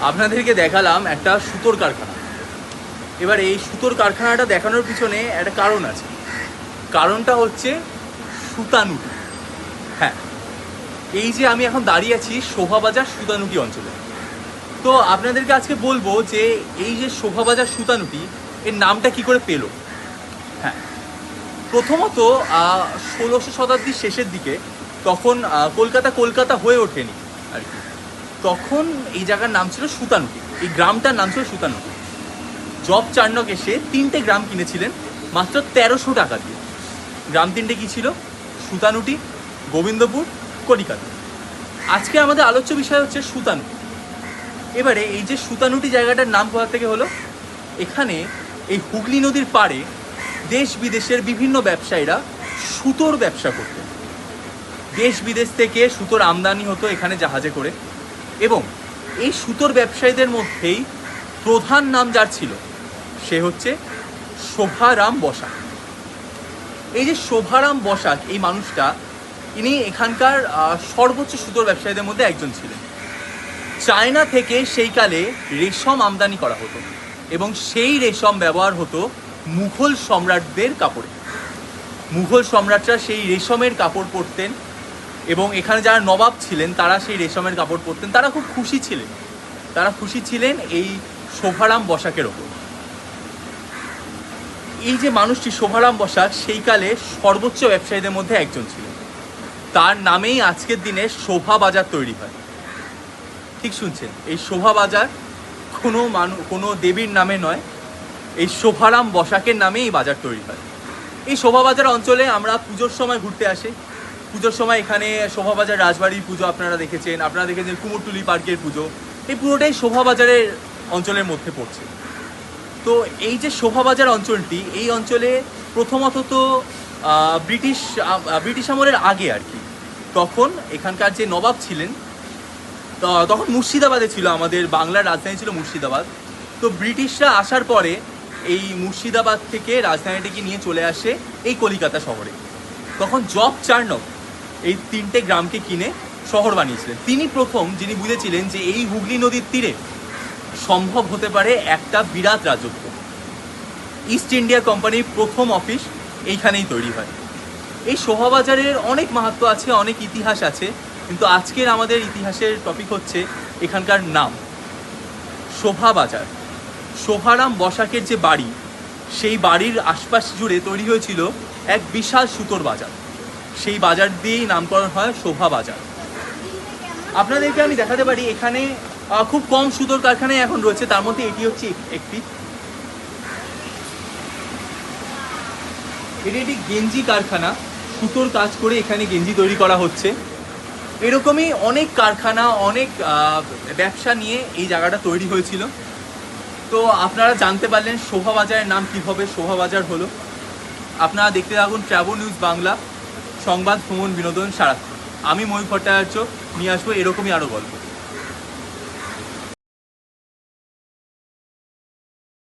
আপনাদেরকে দেখালাম একটা সুতোর কারখানা। এবার এই সুতোর কারখানাটা দেখানোর পিছনে একটা কারণ আছে। কারণটা হচ্ছে সুতানুটি। হ্যাঁ এই যে আমি এখন দাঁড়িয়ে আছি শোভাবাজার সুতানুটি অঞ্চলে। তো আপনাদেরকে আজকে বলব যে এই যে শোভাবাজার সুতানুটি, এর নামটা কি করে পেল? হ্যাঁ প্রথমত ষোলোশো শতাব্দীর শেষের দিকে তখন কলকাতা কলকাতা হয়ে ওঠেনি আর কি। তখন এই জায়গার নাম ছিল সুতানুটি। এই গ্রামটার নাম ছিল সুতানুটি। জব চার্নক এসে তিনটে গ্রাম কিনেছিলেন, মাত্র তেরোশো টাকা দিয়ে। গ্রাম তিনটে কি ছিল? সুতানুটি, গোবিন্দপুর, কলিকাতা। আজকে আমাদের আলোচ্য বিষয় হচ্ছে সুতানুটি। এবারে এই যে সুতানুটি জায়গাটার নাম কোথা থেকে হলো? এখানে এই হুগলি নদীর পাড়ে দেশ বিদেশের বিভিন্ন ব্যবসায়ীরা সুতোর ব্যবসা করতেন। দেশ বিদেশ থেকে সুতোর আমদানি হতো এখানে জাহাজে করে। এবং এই সুতোর ব্যবসায়ীদের মধ্যেই প্রধান নাম যার ছিল, সে হচ্ছে শোভারাম বসাক। এই যে শোভারাম বসাক, এই মানুষটা, ইনি এখানকার সর্বোচ্চ সুতোর ব্যবসায়ীদের মধ্যে একজন ছিলেন। চায়না থেকে সেই কালে রেশম আমদানি করা হতো এবং সেই রেশম ব্যবহার হতো মুঘল সম্রাটদের কাপড়ে। মুঘল সম্রাটরা সেই রেশমের কাপড় পরতেন এবং এখানে যারা নবাব ছিলেন, তারা সেই রেশমের কাপড় পরতেন। তারা খুব খুশি ছিলেন। তারা খুশি ছিলেন এই শোভারাম বসাকের ওপর। এই যে মানুষটি শোভারাম বসাক সেই কালে সর্বোচ্চ ব্যবসায়ীদের মধ্যে একজন ছিলেন। তার নামেই আজকের দিনে শোভা বাজার তৈরি হয়। ঠিক শুনছেন? এই শোভা বাজার কোনো মানু, কোনো দেবীর নামে নয়। এই শোভারাম বসাকের নামে এই বাজার তৈরি হয়। এই শোভাবাজার অঞ্চলে আমরা পুজোর সময় ঘুরতে আসি। পুজোর সময় এখানে শোভাবাজার রাজবাড়ির পুজো আপনারা দেখেছেন আপনারা দেখেছেন কুমোরটুলি পার্কের পুজো। এই পুরোটাই শোভাবাজারের অঞ্চলের মধ্যে পড়ছে। তো এই যে শোভাবাজার অঞ্চলটি, এই অঞ্চলে প্রথমত তো ব্রিটিশ ব্রিটিশ আমলের আগে আর কি। তখন এখানকার যে নবাব ছিলেন তখন মুর্শিদাবাদে ছিল আমাদের, বাংলার রাজধানী ছিল মুর্শিদাবাদ। তো ব্রিটিশরা আসার পরে এই মুর্শিদাবাদ থেকে রাজধানীটিকে নিয়ে চলে আসে এই কলিকাতা শহরে। তখন জব চার্নক এই তিনটে গ্রামকে কিনে শহর বানিয়েছিলেন। তিনি প্রথম যিনি বুঝেছিলেন যে এই হুগলি নদীর তীরে সম্ভব হতে পারে একটা বিরাট রাজত্ব। ইস্ট ইন্ডিয়া কোম্পানির প্রথম অফিস এইখানেই তৈরি হয়। এই শোভাবাজারের অনেক মাহাত্ম আছে, অনেক ইতিহাস আছে, কিন্তু আজকের আমাদের ইতিহাসের টপিক হচ্ছে এখানকার নাম। শোভাবাজার। শোভারাম বসাকের যে বাড়ি, সেই বাড়ির আশপাশ জুড়ে তৈরি হয়েছিল এক বিশাল সুতোর বাজার। সেই বাজার দিয়েই নামকরণ হয় শোভা বাজার। আপনাদেরকে আমি দেখাতে পারি এখানে খুব কম সুতোর কারখানায় এখন রয়েছে, তার মধ্যে এটি হচ্ছে একটি। এটি একটি গেঞ্জি কারখানা, সুতোর কাজ করে এখানে গেঞ্জি তৈরি করা হচ্ছে। এরকমই অনেক কারখানা, অনেক ব্যবসা নিয়ে এই জায়গাটা তৈরি হয়েছিল। তো আপনারা জানতে পারলেন শোভা বাজারের নাম কীভাবে শোভা বাজার হলো। আপনারা দেখতে থাকুন ট্রাভেল নিউজ বাংলা। সংবাদ ভ্রমণ বিনোদন সারাক্ষণ। আমি ময়ূর ভট্টাচার্য নিয়ে আসব এরকমই আরও গল্প।